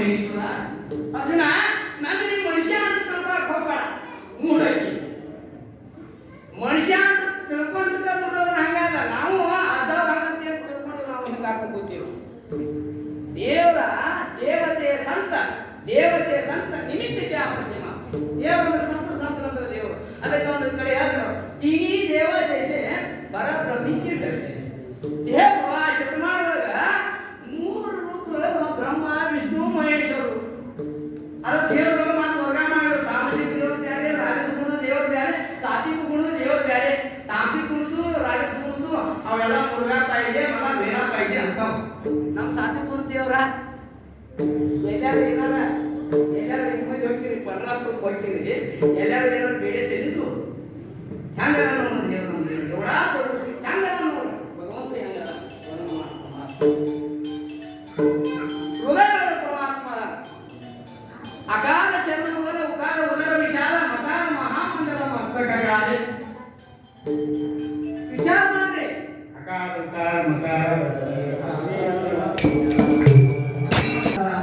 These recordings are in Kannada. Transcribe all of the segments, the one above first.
ಮಹೇಶ್ವರ ಅರ್ಜುನ ನನ್ನ ನೀ ಮನುಷ್ಯ ಅಂತ ತಿಳ್ಕೊಳಕ್ ಹೋಗ್ಬೇಡ ಮೂಡಕ್ಕೆ ಮನುಷ್ಯ ಅಂತ ತಿಳ್ಕೊಂಡು ನೋಡೋದನ್ನ ಹಂಗಾದ ನಾವು ಅರ್ಧ ಭಾಗಂತಿ ಅಂತ ತಿಳ್ಕೊಂಡು ನಾವು ಹಿಂಗೆ ಹಾಕೊಂಡು ಕೂತೀವಿ ದೇವರ ದೇವತೆ ಸಂತ ದೇವತೆಯ ಸಂತ ನಿಮಿತ್ತ ಅಪ್ರತಿಮ ದೇವರ ಸಂತ ಸಂತ ಅಂದ್ರೆ ದೇವರು ಅದಕ್ಕೆ ಒಂದು ಕಡೆ ಹೇಳಿದ್ರು ತಿಗಿ ದೇವ ಜೈಸೆ, ಪರಬ್ರಹ್ಮಿ ಚಿಟ್ಟಸೆ ದೇವ ಅದು ದೇವರ ಮಾತು ವರ್ಗಾವಣೆ ಆಗಿರೋ ತಾಮಸಿಕ ದೇವರು ಬ್ಯಾರೆ ರಾಜಸ ಗುಣದ ದೇವ್ರ ಬ್ಯಾರೆ ಸಾತ್ವಿಕ ಗುಣದ ದೇವ್ರ ಬ್ಯಾರೆ. ತಾಮಸಿಕ ಗುಣದ್ದು ರಾಜಸ ಗುಣದ್ದು ಅವೆಲ್ಲ ಮುರುಘಾ ಪಾಯಿದೆ ಮಲ ವೀಣಾ ಪಾಯಿದೆ ಅಂತ. ನಮ್ಮ ಸಾತ್ವಿಕ ಗುಣದ ದೇವರ? ಎಲ್ಲಾರು ಏನಾರ ಎಲ್ಲಾರು ಹಿಂದೆ ಹೋಗ್ತೀರಿ ಪರ್ಲಾಪುರಕ್ಕೆ ಹೋಗ್ತೀರಿ. ಎಲ್ಲಾರು ಏನಾರು ಬೇಡ ತಿಳಿದು ಹೆಂಗ ಮಸ್ತಕಗಾರೆ ವಿಚಾರ ಮಾಡ್ರಿ. ಅಕಾರ ಉಕಾರ ಮಕಾರ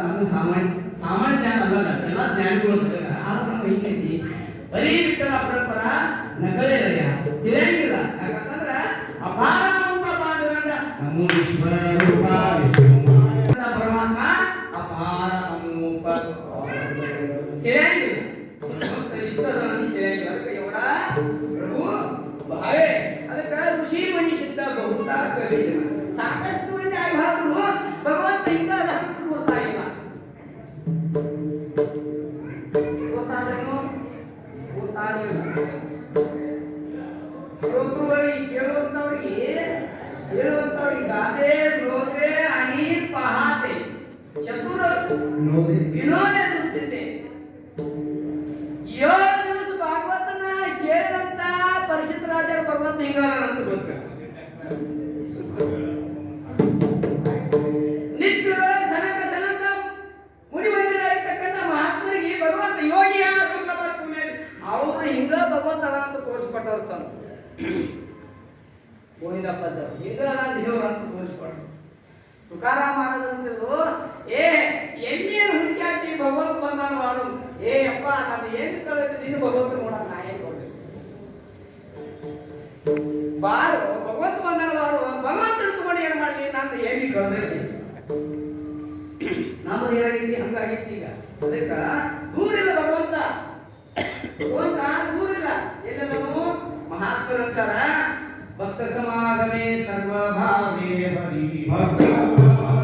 ನಮ್ಮ ಸಾಮಾನ್ಯ ಸಾಮಾನ್ಯ ಜ್ಞಾನ ಅಲ್ಲ ಎಲ್ಲ ಜ್ಞಾನಿಗಳು. ಆದ್ರೆ ನಮ್ಮ ಹಿಂಗೈತಿ ಬರೀ ವಿಠಲ ಪರಂಪರ ನಕಲೇರಯ್ಯ ತಿಳಿಯಂಗಿಲ್ಲ. ಯಾಕಂತಂದ್ರ ಅಪಾರ ನಮ್ಮ ಪಾಂಡುರಂಗ ಭಗವಂತ ಹಿಂಗಾರ ಅಂತ ಗೊತ್ತ ಹಿಂಗ ಭಗವಂತ ಅದನ್ನಂತ ತೋರಿಸ್ಬಿಟ್ಟವ್ರ ಸಂತ ಗೋವಿಂದಪ್ಪ ಸರ್ ಹಿಂಗ ನಾನು ದೇವ್ರ ಅಂತ ತೋರಿಸ್ಕೊಟ್ಟು ತುಕಾರಾಮ ಮಹಾರಾಜಂತಿದ್ರು ಏ ಎಣ್ಣೆಯನ್ನು ಹುಡುಕಾಡ್ತಿ ಭಗವಂತ ಬಂದಾನ ವಾರು ಏ, ಅಪ್ಪ, ನಾನು ಏನು ಕಳೆದ್ರೆ ನೀನು ಭಗವಂತ ನೋಡ ನಾ ಏನು ಕೊಡ್ಬೇಕು? ಬಾರು, ಭಗವಂತ ಬಂದಾನ ಬಾರು ಭಗವಂತನ ತಗೊಂಡು ಏನು ಮಾಡಲಿ? ನಾನು ಎಣ್ಣೆ ಕಳೆದಿರ್ತೀನಿ ನಾನು ಏನಾಗೈತಿ ಹಂಗಾಗೈತಿ ಈಗ. ಅದಕ್ಕೆ ದೂರ ಇಲ್ಲ ಭಗವಂತ. ಭಗವಂತ भक्त समागमे सर्वभावे भक्त समागमे